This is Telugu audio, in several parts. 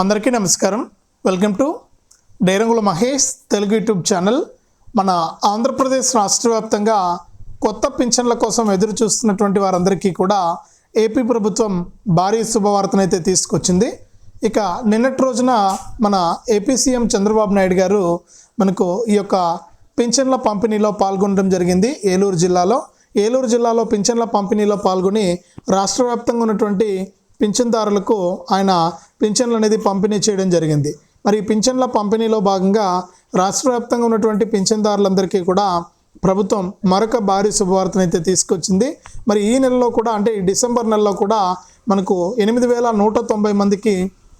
అందరికీ నమస్కారం. Welcome to Dairangula Mahesh Telugu YouTube channel. మన ఆంధ్రప్రదేశ్ రాష్ట్ర వ్యాప్తంగా కొత్త పింఛన్ల కోసం ఎదురు చూస్తున్నటువంటి వారందరికీ కూడా ఏపీ ప్రభుత్వం భారీ శుభవార్తనైతే తీసుకొచ్చింది. ఇక నిన్నటి రోజున మన ఏపీ సీఎం చంద్రబాబు నాయుడు గారు మనకు ఈ యొక్క పింఛన్ల పంపిణీలో పాల్గొనడం జరిగింది ఏలూరు జిల్లాలో. ఏలూరు జిల్లాలో పింఛన్ల పంపిణీలో పాల్గొని రాష్ట్ర వ్యాప్తంగా ఉన్నటువంటి పింఛన్దారులకు ఆయన పింఛన్లు అనేది పంపిణీ చేయడం జరిగింది. మరి ఈ పింఛన్ల పంపిణీలో భాగంగా రాష్ట్ర వ్యాప్తంగా ఉన్నటువంటి పింఛన్దారులందరికీ కూడా ప్రభుత్వం మరొక భారీ శుభవార్తనైతే తీసుకొచ్చింది. మరి ఈ నెలలో కూడా అంటే ఈ డిసెంబర్ నెలలో కూడా మనకు ఎనిమిది వేల నూట తొంభై మందికి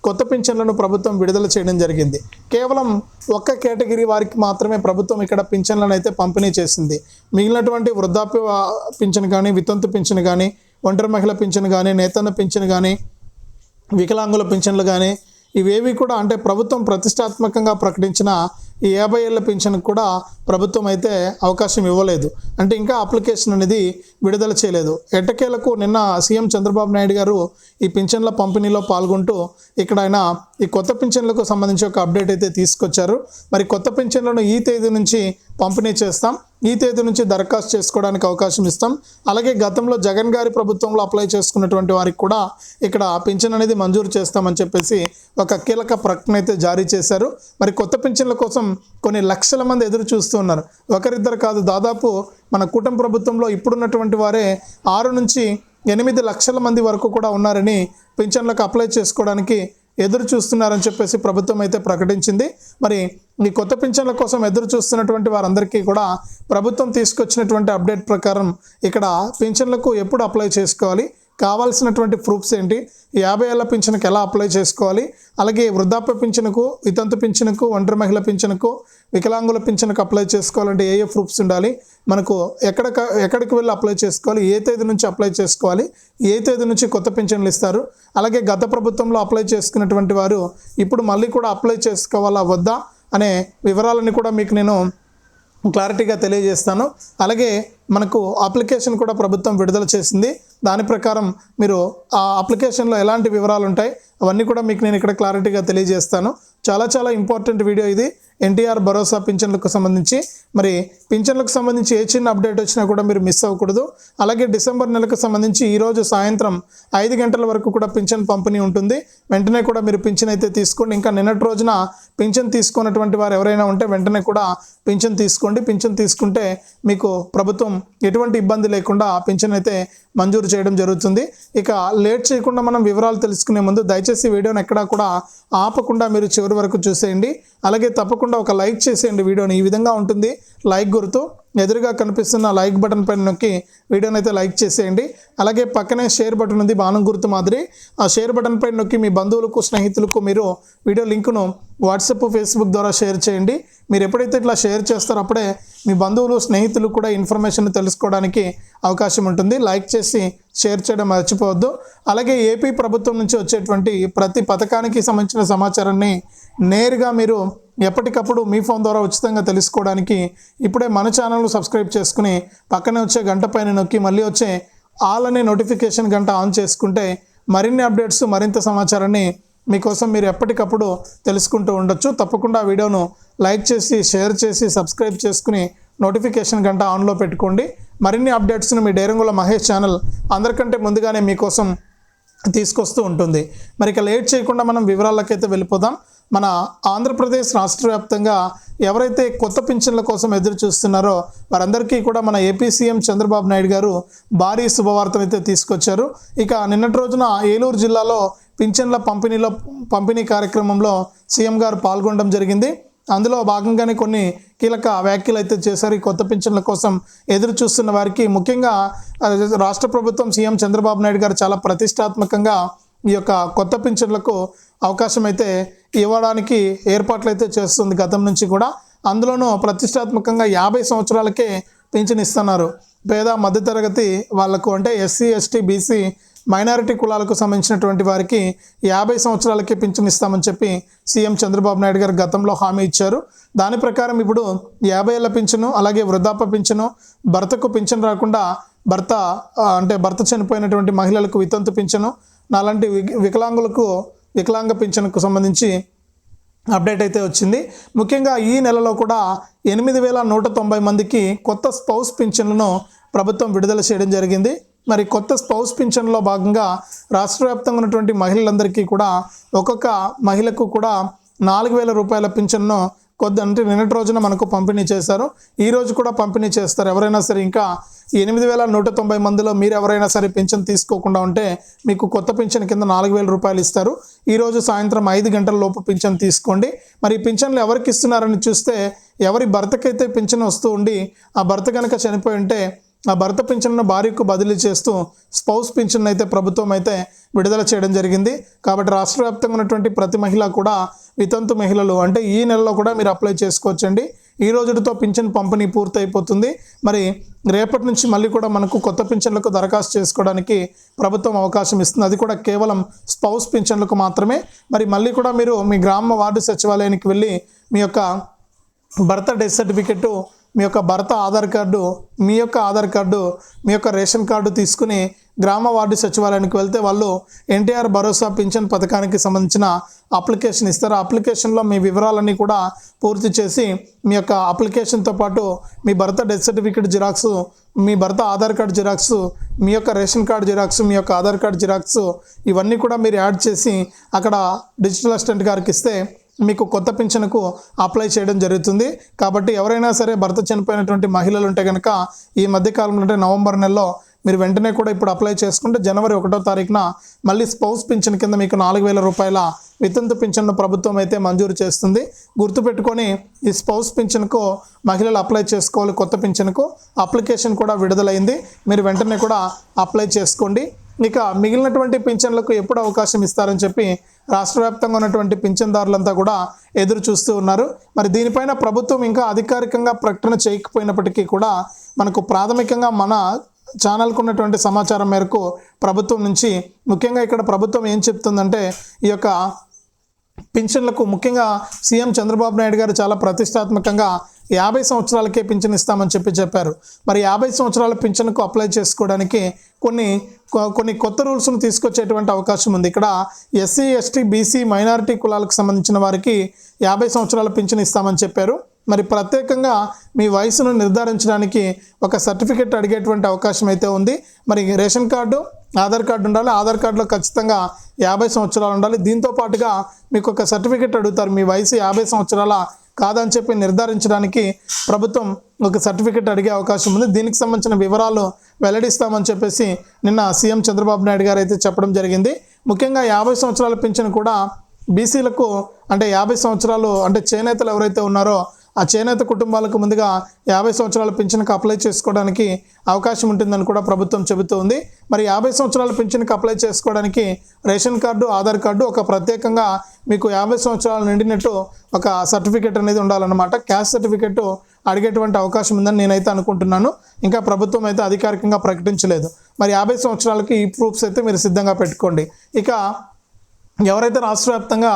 కొత్త పింఛన్లను ప్రభుత్వం విడుదల చేయడం జరిగింది. కేవలం ఒక్క కేటగిరీ వారికి మాత్రమే ప్రభుత్వం ఇక్కడ పింఛన్లను అయితే పంపిణీ చేసింది. మిగిలినటువంటి వృద్ధాప్య పింఛన్ కానీ వితంతు పింఛన్ కానీ ఒంటరి మహిళ పింఛను కానీ నేతన్న పింఛను కానీ వికలాంగుల పింఛన్లు కానీ ఇవేవి కూడా అంటే ప్రభుత్వం ప్రతిష్టాత్మకంగా ప్రకటించిన ఈ యాభై ఏళ్ళ పింఛన్కి కూడా ప్రభుత్వం అయితే అవకాశం ఇవ్వలేదు. అంటే ఇంకా అప్లికేషన్ అనేది విడుదల చేయలేదు. ఎట్టకేలకు నిన్న సీఎం చంద్రబాబు నాయుడు గారు ఈ పింఛన్ల పంపిణీలో పాల్గొంటూ ఇక్కడ ఆయన ఈ కొత్త పింఛన్లకు సంబంధించి ఒక అప్డేట్ అయితే తీసుకొచ్చారు. మరి కొత్త పింఛన్లను ఈ తేదీ నుంచి పంపిణీ చేస్తాం. ఈ తేదీ నుంచి దరఖాస్తు చేసుకోవడానికి అవకాశం ఇస్తాం. అలాగే గతంలో జగన్ గారి ప్రభుత్వంలో అప్లై చేసుకున్నటువంటి వారికి కూడా ఇక్కడ పింఛన్ అనేది మంజూరు చేస్తామని చెప్పేసి ఒక కీలక ప్రకటన అయితే జారీ చేశారు. మరి కొత్త పింఛన్ల కోసం కొన్ని లక్షల మంది ఎదురు చూస్తున్నారు ఒకరిద్దరు కాదు దాదాపు మన కూటమి ప్రభుత్వంలో ఇప్పుడున్నటువంటి వారే ఆరు నుంచి ఎనిమిది లక్షల మంది వరకు కూడా ఉన్నారని పింఛన్లకు అప్లై చేసుకోవడానికి ఎదురు చూస్తున్నారని చెప్పేసి ప్రభుత్వం అయితే ప్రకటించింది. మరి ఈ కొత్త పింఛన్ల కోసం ఎదురు చూస్తున్నటువంటి వారందరికీ కూడా ప్రభుత్వం తీసుకొచ్చినటువంటి అప్డేట్ ప్రకారం ఇక్కడ పింఛన్లకు ఎప్పుడు అప్లై చేసుకోవాలి? కావాల్సినటువంటి ప్రూఫ్స్ ఏంటి? యాభై ఏళ్ళ పింఛన్కి ఎలా అప్లై చేసుకోవాలి? అలాగే వృద్ధాప్య పింఛన్కు వితంతు పింఛన్కు ఒంటరి మహిళ పింఛన్కు వికలాంగుల పింఛన్కు అప్లై చేసుకోవాలంటే ఏ ఏ ప్రూఫ్స్ ఉండాలి? మనకు ఎక్కడ ఎక్కడికి వెళ్ళి అప్లై చేసుకోవాలి? ఏ తేదీ నుంచి అప్లై చేసుకోవాలి? ఏ తేదీ నుంచి కొత్త పింఛన్లు ఇస్తారు? అలాగే గత ప్రభుత్వంలో అప్లై చేసుకున్నటువంటి వారు ఇప్పుడు మళ్ళీ కూడా అప్లై చేసుకోవాలా? వద్దా? అనే వివరాలని కూడా మీకు నేను క్లారిటీగా తెలియజేస్తాను. అలాగే మనకు అప్లికేషన్ కూడా ప్రభుత్వం విడుదల చేసింది. దాని ప్రకారం మీరు ఆ అప్లికేషన్లో ఎలాంటి వివరాలు ఉంటాయి అవన్నీ కూడా మీకు నేను ఇక్కడ క్లారిటీగా తెలియజేస్తాను. చాలా చాలా ఇంపార్టెంట్ వీడియో ఇది. ఎన్టీఆర్ భరోసా పింఛన్లకు సంబంధించి. మరి పింఛన్లకు సంబంధించి ఏ చిన్న అప్డేట్ వచ్చినా కూడా మీరు మిస్ అవ్వకూడదు. అలాగే డిసెంబర్ నెలకు సంబంధించి ఈరోజు సాయంత్రం ఐదు గంటల వరకు కూడా పింఛన్ పంపిణీ ఉంటుంది. వెంటనే కూడా మీరు పింఛన్ అయితే తీసుకోండి. ఇంకా నిన్నటి రోజున పింఛన్ తీసుకున్నటువంటి వారు ఎవరైనా ఉంటే వెంటనే కూడా పింఛన్ తీసుకోండి. పింఛన్ తీసుకుంటే మీకు ప్రభుత్వం ఎటువంటి ఇబ్బంది లేకుండా పింఛన్ అయితే మంజూరు చేయడం జరుగుతుంది. ఇక లేట్ చేయకుండా మనం వివరాలు తెలుసుకునే ముందు దయచేసి వీడియోని ఎక్కడా కూడా ఆపకుండా మీరు చివరి వరకు చూసేయండి. అలాగే తప్పకుండా ఒక లైక్ చేసేయండి వీడియోని. ఈ విధంగా ఉంటుంది. లైక్ గుర్తు. ఎదురుగా కనిపిస్తున్న లైక్ బటన్ పైన నొక్కి వీడియోని అయితే లైక్ చేసేయండి. అలాగే పక్కనే షేర్ బటన్ ఉంది బాణం గుర్తు మాదిరి. ఆ షేర్ బటన్ పైన నొక్కి మీ బంధువులకు స్నేహితులకు మీరు వీడియో లింకును వాట్సాప్ ఫేస్బుక్ ద్వారా షేర్ చేయండి. మీరు ఎప్పుడైతే ఇట్లా షేర్ చేస్తారో అప్పుడే మీ బంధువులు స్నేహితులు కూడా ఇన్ఫర్మేషన్ తెలుసుకోవడానికి అవకాశం ఉంటుంది. లైక్ చేసి షేర్ చేయడం మర్చిపోవద్దు. అలాగే ఏపీ ప్రభుత్వం నుంచి వచ్చేటువంటి ప్రతి పథకానికి సంబంధించిన సమాచారాన్ని నేరుగా మీరు ఎప్పటికప్పుడు మీ ఫోన్ ద్వారా ఉచితంగా తెలుసుకోవడానికి ఇప్పుడే మన ఛానల్ను సబ్స్క్రైబ్ చేసుకుని పక్కనే వచ్చే గంట పైన నొక్కి మళ్ళీ వచ్చే ఆల్ అనే నోటిఫికేషన్ గంట ఆన్ చేసుకుంటే మరిన్ని అప్డేట్స్ మరింత సమాచారాన్ని మీకోసం మీరు ఎప్పటికప్పుడు తెలుసుకుంటూ ఉండొచ్చు. తప్పకుండా వీడియోను లైక్ చేసి షేర్ చేసి సబ్స్క్రైబ్ చేసుకుని నోటిఫికేషన్ గంట ఆన్లో పెట్టుకోండి. మరిన్ని అప్డేట్స్ను మీ డేరంగుల మహేష్ ఛానల్ అందరికంటే ముందుగానే మీకోసం తీసుకొస్తూ ఉంటుంది. మరి ఇక లేట్ చేయకుండా మనం వివరాలకైతే వెళ్ళిపోదాం. మన ఆంధ్రప్రదేశ్ రాష్ట్ర వ్యాప్తంగా ఎవరైతే కొత్త పింఛన్ల కోసం ఎదురు చూస్తున్నారో వారందరికీ కూడా మన ఏపీ సీఎం చంద్రబాబు నాయుడు గారు భారీ శుభవార్తను అయితే తీసుకొచ్చారు. ఇక నిన్నటి రోజున ఏలూరు జిల్లాలో పింఛన్ల పంపిణీలో పంపిణీ కార్యక్రమంలో సీఎం గారు పాల్గొనడం జరిగింది. అందులో భాగంగానే కొన్ని కీలక వ్యాఖ్యలు అయితే చేశారు ఈ కొత్త పింఛన్ల కోసం ఎదురు చూస్తున్న వారికి. ముఖ్యంగా రాష్ట్ర ప్రభుత్వం సీఎం చంద్రబాబు నాయుడు గారు చాలా ప్రతిష్టాత్మకంగా ఈ యొక్క కొత్త పింఛన్లకు అవకాశం అయితే ఇవ్వడానికి ఏర్పాట్లు అయితే చేస్తుంది గతం నుంచి కూడా. అందులోనూ ప్రతిష్టాత్మకంగా యాభై సంవత్సరాలకే పింఛన్ ఇస్తున్నారు. పేద మధ్యతరగతి వాళ్ళకు అంటే ఎస్సీ ఎస్టీ బీసీ మైనారిటీ కులాలకు సంబంధించినటువంటి వారికి యాభై సంవత్సరాలకే పింఛన్ ఇస్తామని చెప్పి సీఎం చంద్రబాబు నాయుడు గారు గతంలో హామీ ఇచ్చారు. దాని ప్రకారం ఇప్పుడు యాభై ఏళ్ళ పింఛను అలాగే వృద్ధాప్య పింఛను భర్తకు పింఛను రాకుండా భర్త అంటే భర్త చనిపోయినటువంటి మహిళలకు వితంతు పింఛను నాలాంటి వి- వికలాంగులకు వికలాంగ పింఛన్కు సంబంధించి అప్డేట్ అయితే వచ్చింది. ముఖ్యంగా ఈ నెలలో కూడా ఎనిమిది వేల నూట తొంభై మందికి కొత్త స్పౌస్ పింఛన్లను ప్రభుత్వం విడుదల చేయడం జరిగింది. మరి కొత్త స్పౌస్ పింఛన్లో భాగంగా రాష్ట్ర వ్యాప్తంగా ఉన్నటువంటి మహిళలందరికీ కూడా ఒక్కొక్క మహిళకు కూడా నాలుగు వేల రూపాయల పింఛన్ను కొద్ది అంటే నిన్నటి రోజున మనకు పంపిణీ చేశారు. ఈ రోజు కూడా పంపిణీ చేస్తారు. ఎవరైనా సరే ఇంకా ఎనిమిది వేల నూట తొంభై మందిలో మీరు ఎవరైనా సరే పింఛన్ తీసుకోకుండా ఉంటే మీకు కొత్త పింఛన్ కింద నాలుగు వేల రూపాయలు ఇస్తారు. ఈ రోజు సాయంత్రం ఐదు గంటల లోపు పింఛన్ తీసుకోండి. మరి పింఛన్లు ఎవరికి ఇస్తున్నారని చూస్తే ఎవరి భర్తకైతే పింఛన్ వస్తూ ఉండి ఆ భర్త కనుక చనిపోయి ఉంటే ఆ భర్త పింఛన్ను భార్యకు బదిలీ చేస్తూ స్పౌస్ పింఛన్ అయితే ప్రభుత్వం అయితే విడుదల చేయడం జరిగింది. కాబట్టి రాష్ట్ర వ్యాప్తంగా ఉన్నటువంటి ప్రతి మహిళ కూడా వితంతు మహిళలు అంటే ఈ నెలలో కూడా మీరు అప్లై చేసుకోవచ్చండి. ఈ రోజుతో పింఛన్ పంపిణీ పూర్తయిపోతుంది. మరి రేపటి నుంచి మళ్ళీ కూడా మనకు కొత్త పింఛన్లకు దరఖాస్తు చేసుకోవడానికి ప్రభుత్వం అవకాశం ఇస్తుంది. అది కూడా కేవలం స్పౌస్ పింఛన్లకు మాత్రమే. మరి మళ్ళీ కూడా మీరు మీ గ్రామ వార్డు సచివాలయానికి వెళ్ళి మీ యొక్క భర్త డెత్ సర్టిఫికెట్ మీ యొక్క భర్త ఆధార్ కార్డు మీ యొక్క ఆధార్ కార్డు మీ యొక్క రేషన్ కార్డు తీసుకుని గ్రామ వార్డు సచివాలయానికి వెళ్తే వాళ్ళు ఎన్టీఆర్ భరోసా పింఛన్ పథకానికి సంబంధించిన అప్లికేషన్ ఇస్తారు. ఆ అప్లికేషన్లో మీ వివరాలన్నీ కూడా పూర్తి చేసి మీ యొక్క అప్లికేషన్తో పాటు మీ భర్త డెత్ సర్టిఫికేట్ జిరాక్స్ మీ భర్త ఆధార్ కార్డు జిరాక్స్ మీ యొక్క రేషన్ కార్డు జిరాక్స్ మీ యొక్క ఆధార్ కార్డు జిరాక్స్ ఇవన్నీ కూడా మీరు యాడ్ చేసి అక్కడ డిజిటల్ అసిస్టెంట్ గారికి ఇస్తే మీకు కొత్త పింఛన్కు అప్లై చేయడం జరుగుతుంది. కాబట్టి ఎవరైనా సరే భర్త చనిపోయినటువంటి మహిళలు ఉంటే కనుక ఈ మధ్యకాలంలో అంటే నవంబర్ నెలలో మీరు వెంటనే కూడా ఇప్పుడు అప్లై చేసుకుంటే జనవరి ఒకటో తారీఖున మళ్ళీ స్పౌస్ పింఛన్ కింద మీకు నాలుగు వేల రూపాయల వితంతు పింఛన్ను ప్రభుత్వం అయితే మంజూరు చేస్తుంది. గుర్తుపెట్టుకొని ఈ స్పౌస్ పింఛన్కు మహిళలు అప్లై చేసుకోవాలి కొత్త పింఛన్కు. అప్లికేషన్ కూడా విడుదలైంది. మీరు వెంటనే కూడా అప్లై చేసుకోండి. ఇక మిగిలినటువంటి పింఛన్లకు ఎప్పుడు అవకాశం ఇస్తారని చెప్పి రాష్ట్ర వ్యాప్తంగా ఉన్నటువంటి పింఛన్దారులంతా కూడా ఎదురు చూస్తూ ఉన్నారు. మరి దీనిపైన ప్రభుత్వం ఇంకా అధికారికంగా ప్రకటన చేయకపోయినప్పటికీ కూడా మనకు ప్రాథమికంగా మన ఛానల్కు ఉన్నటువంటి సమాచారం మేరకు ప్రభుత్వం నుంచి ముఖ్యంగా ఇక్కడ ప్రభుత్వం ఏం చెప్తుందంటే ఈ యొక్క పింఛన్లకు ముఖ్యంగా సీఎం చంద్రబాబు నాయుడు గారు చాలా ప్రతిష్టాత్మకంగా యాభై సంవత్సరాలకే పింఛన్ ఇస్తామని చెప్పి చెప్పారు. మరి యాభై సంవత్సరాల పింఛన్కు అప్లై చేసుకోవడానికి కొన్ని కొన్ని కొత్త రూల్స్ను తీసుకొచ్చేటువంటి అవకాశం ఉంది. ఇక్కడ ఎస్సీ ఎస్టీ బీసీ మైనారిటీ కులాలకు సంబంధించిన వారికి యాభై సంవత్సరాల పింఛన్ ఇస్తామని చెప్పారు. మరి ప్రత్యేకంగా మీ వయసును నిర్ధారించడానికి ఒక సర్టిఫికెట్ అడిగేటువంటి అవకాశం అయితే ఉంది. మరి రేషన్ కార్డు ఆధార్ కార్డు ఉండాలి. ఆధార్ కార్డులో ఖచ్చితంగా యాభై సంవత్సరాలు ఉండాలి. దీంతో పాటుగా మీకు ఒక సర్టిఫికెట్ అడుగుతారు. మీ వయసు యాభై సంవత్సరాల కాదని చెప్పి నిర్ధారించడానికి ప్రభుత్వం ఒక సర్టిఫికెట్ అడిగే అవకాశం ఉంది. దీనికి సంబంధించిన వివరాలు వెల్లడిస్తామని చెప్పేసి నిన్న సీఎం చంద్రబాబు నాయుడు గారు అయితే చెప్పడం జరిగింది. ముఖ్యంగా యాభై సంవత్సరాల పింఛను కూడా బీసీలకు అంటే యాభై సంవత్సరాలు అంటే చేనేతలు ఎవరైతే ఉన్నారో ఆ చేనేత కుటుంబాలకు ముందుగా యాభై సంవత్సరాల పింఛన్కి అప్లై చేసుకోవడానికి అవకాశం ఉంటుందని కూడా ప్రభుత్వం చెబుతూ ఉంది మరి యాభై సంవత్సరాల పింఛన్కి అప్లై చేసుకోవడానికి రేషన్ కార్డు ఆధార్ కార్డు ఒక ప్రత్యేకంగా మీకు యాభై సంవత్సరాలు నిండినట్టు ఒక సర్టిఫికేట్ అనేది ఉండాలన్నమాట. క్యాస్ట్ సర్టిఫికేట్ అడిగేటువంటి అవకాశం ఉందని నేనైతే అనుకుంటున్నాను. ఇంకా ప్రభుత్వం అయితే అధికారికంగా ప్రకటించలేదు. మరి యాభై సంవత్సరాలకి ఈ ప్రూఫ్స్ అయితే మీరు సిద్ధంగా పెట్టుకోండి. ఇక ఎవరైతే రాష్ట్ర వ్యాప్తంగా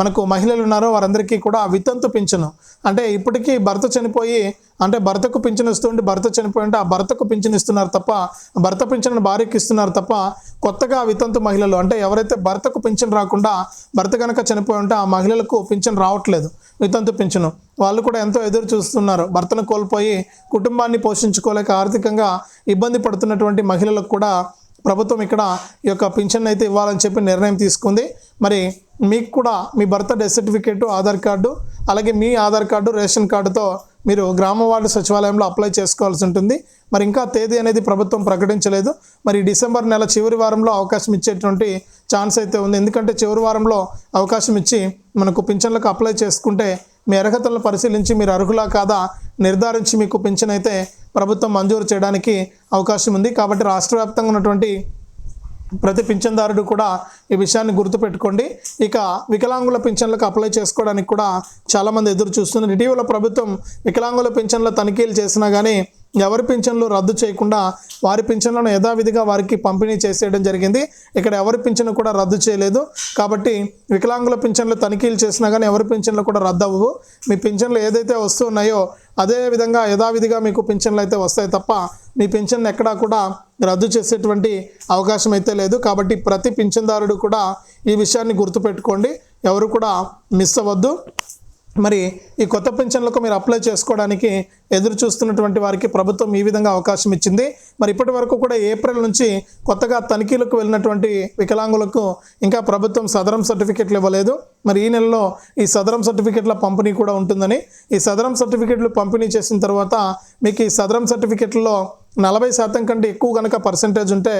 మనకు మహిళలు ఉన్నారో వారందరికీ కూడా వితంతు పింఛను. అంటే ఇప్పటికీ భర్త చనిపోయి అంటే భర్తకు పింఛను ఇస్తుంటే భర్త చనిపోయి ఉంటే ఆ భర్తకు పింఛను ఇస్తున్నారు తప్ప భర్త పింఛను భార్యకి ఇస్తున్నారు తప్ప కొత్తగా వితంతు మహిళలు అంటే ఎవరైతే భర్తకు పింఛను రాకుండా భర్త కనుక చనిపోయి ఉంటే ఆ మహిళలకు పింఛను రావట్లేదు వితంతు పింఛను. వాళ్ళు కూడా ఎంతో ఎదురు చూస్తున్నారు. భర్తను కోల్పోయి కుటుంబాన్ని పోషించుకోలేక ఆర్థికంగా ఇబ్బంది పడుతున్నటువంటి మహిళలకు కూడా ప్రభుత్వం ఇక్కడ ఈ యొక్క పింఛన్ అయితే ఇవ్వాలని చెప్పి నిర్ణయం తీసుకుంది. మరి మీకు కూడా మీ భర్త డెత్ సర్టిఫికేటు ఆధార్ కార్డు అలాగే మీ ఆధార్ కార్డు రేషన్ కార్డుతో మీరు గ్రామ వార్డు సచివాలయంలో అప్లై చేసుకోవాల్సి ఉంటుంది. మరి ఇంకా తేదీ అనేది ప్రభుత్వం ప్రకటించలేదు. మరి డిసెంబర్ నెల చివరి వారంలో అవకాశం ఇచ్చేటువంటి ఛాన్స్ అయితే ఉంది. ఎందుకంటే చివరి వారంలో అవకాశం ఇచ్చి మనకు పింఛన్లకు అప్లై చేసుకుంటే మీ అర్హతలను పరిశీలించి మీరు అర్హులా కాదా నిర్ధారించి మీకు పింఛన్ అయితే ప్రభుత్వం మంజూరు చేయడానికి అవకాశం ఉంది. కాబట్టి రాష్ట్ర వ్యాప్తంగా ఉన్నటువంటి ప్రతి పింఛన్దారుడు కూడా ఈ విషయాన్ని గుర్తుపెట్టుకోండి. ఇక వికలాంగుల పింఛన్లకు అప్లై చేసుకోవడానికి కూడా చాలామంది ఎదురు చూస్తున్నారు. ఇటీవల ప్రభుత్వం వికలాంగుల పింఛన్ల తనిఖీలు చేసినా కానీ ఎవరి పింఛన్లు రద్దు చేయకుండా వారి పింఛన్లను యథావిధిగా వారికి పంపిణీ చేసేయడం జరిగింది. ఇక్కడ ఎవరి పింఛను కూడా రద్దు చేయలేదు. కాబట్టి వికలాంగుల పింఛన్లు తనిఖీలు చేసినా కానీ ఎవరి పింఛన్లు కూడా రద్దు అవ్వవు మీ పింఛన్లు ఏదైతే వస్తున్నాయో అదే విధంగా యథావిధిగా మీకు పింఛన్లు అయితే వస్తాయి తప్ప మీ పింఛన్ ఎక్కడా కూడా రద్దు చేసేటువంటి అవకాశం అయితే లేదు. కాబట్టి ప్రతి పింఛన్దారుడు కూడా ఈ విషయాన్ని గుర్తుపెట్టుకోండి. ఎవరు కూడా మిస్ అవ్వద్దు. మరి ఈ కొత్త పెన్షన్లకు మీరు అప్లై చేసుకోవడానికి ఎదురు చూస్తున్నటువంటి వారికి ప్రభుత్వం ఈ విధంగా అవకాశం ఇచ్చింది. మరి ఇప్పటి వరకు కూడా ఏప్రిల్ నుంచి కొత్తగా తనిఖీలకు వెళ్ళినటువంటి వికలాంగులకు ఇంకా ప్రభుత్వం సదరం సర్టిఫికెట్లు ఇవ్వలేదు. మరి ఈ నెలలో ఈ సదరం సర్టిఫికెట్ల పంపిణీ కూడా ఉంటుందని. ఈ సదరం సర్టిఫికెట్లు పంపిణీ చేసిన తర్వాత మీకు ఈ సదరం సర్టిఫికెట్లో నలభై శాతం కంటే ఎక్కువ కనుక పర్సంటేజ్ ఉంటే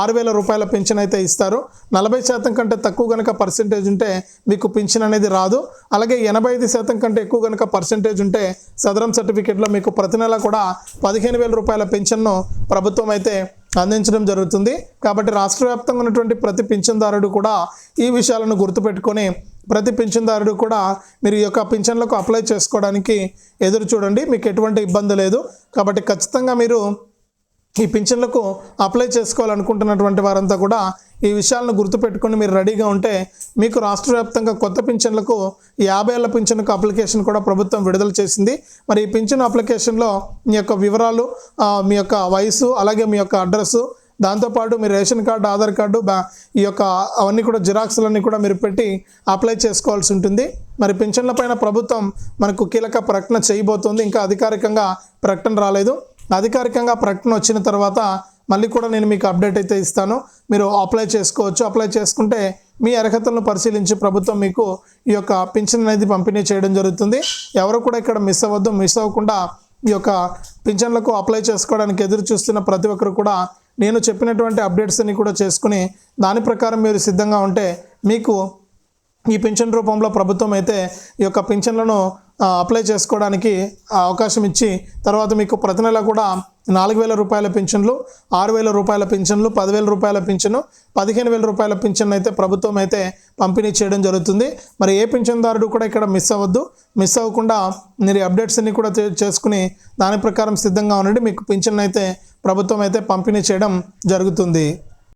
ఆరు వేల రూపాయల పెన్షన్ అయితే ఇస్తారు. నలభై శాతం కంటే తక్కువ కనుక పర్సంటేజ్ ఉంటే మీకు పెన్షన్ అనేది రాదు. అలాగే ఎనభై ఐదు శాతం కంటే ఎక్కువ కనుక పర్సంటేజ్ ఉంటే సదరం సర్టిఫికేట్లో మీకు ప్రతి నెల కూడా పదిహేను వేల రూపాయల పెన్షన్ను ప్రభుత్వం అయితే అందించడం జరుగుతుంది. కాబట్టి రాష్ట్ర వ్యాప్తంగా ఉన్నటువంటి ప్రతి పింఛన్దారుడు కూడా ఈ విషయాలను గుర్తుపెట్టుకొని ప్రతి పింఛన్దారుడు కూడా మీరు ఈ యొక్క పింఛన్లకు అప్లై చేసుకోవడానికి ఎదురు చూడండి. మీకు ఎటువంటి ఇబ్బంది లేదు. కాబట్టి ఖచ్చితంగా మీరు ఈ పింఛన్లకు అప్లై చేసుకోవాలనుకుంటున్నటువంటి వారంతా కూడా ఈ విషయాలను గుర్తుపెట్టుకొని మీరు రెడీగా ఉంటే మీకు రాష్ట్ర వ్యాప్తంగా కొత్త పింఛన్లకు యాభై ఏళ్ళ పింఛన్కు అప్లికేషన్ కూడా ప్రభుత్వం విడుదల చేసింది. మరి ఈ పింఛన్ అప్లికేషన్లో మీ యొక్క వివరాలు మీ యొక్క వయసు అలాగే మీ యొక్క అడ్రస్సు దాంతోపాటు మీ రేషన్ కార్డు ఆధార్ కార్డు బ్యా ఈ యొక్క అవన్నీ కూడా జిరాక్స్లన్నీ కూడా మీరు పెట్టి అప్లై చేసుకోవాల్సి ఉంటుంది. మరి పింఛన్ల పైన ప్రభుత్వం మనకు కీలక ప్రకటన చేయబోతోంది. ఇంకా అధికారికంగా ప్రకటన రాలేదు. అధికారికంగా ప్రకటన వచ్చిన తర్వాత మళ్ళీ కూడా నేను మీకు అప్డేట్ అయితే ఇస్తాను. మీరు అప్లై చేసుకోవచ్చు. అప్లై చేసుకుంటే మీ అర్హతలను పరిశీలించి ప్రభుత్వం మీకు ఈ యొక్క పింఛన్ అనేది పంపిణీ చేయడం జరుగుతుంది. ఎవరు కూడా ఇక్కడ మిస్ అవ్వద్దు. మిస్ అవ్వకుండా ఈ యొక్క పింఛన్లకు అప్లై చేసుకోవడానికి ఎదురు చూస్తున్న ప్రతి ఒక్కరు కూడా నేను చెప్పినటువంటి అప్డేట్స్ని కూడా చేసుకుని దాని ప్రకారం మీరు సిద్ధంగా ఉంటే మీకు ఈ పింఛన్ రూపంలో ప్రభుత్వం అయితే ఈ యొక్క పింఛన్లను అప్లై చేసుకోవడానికి అవకాశం ఇచ్చి తర్వాత మీకు ప్రతి నెల కూడా నాలుగు వేల రూపాయల పింఛన్లు ఆరు వేల రూపాయల పింఛన్లు పదివేల రూపాయల పింఛను పదిహేను వేల రూపాయల పింఛన్ అయితే ప్రభుత్వం అయితే పంపిణీ చేయడం జరుగుతుంది. మరి ఏ పింఛన్దారుడు కూడా ఇక్కడ మిస్ అవ్వద్దు. మిస్ అవ్వకుండా మీరు అప్డేట్స్ అన్ని కూడా చేసుకుని దాని ప్రకారం సిద్ధంగా ఉండండి. మీకు పింఛన్ అయితే ప్రభుత్వం అయితే పంపిణీ చేయడం జరుగుతుంది.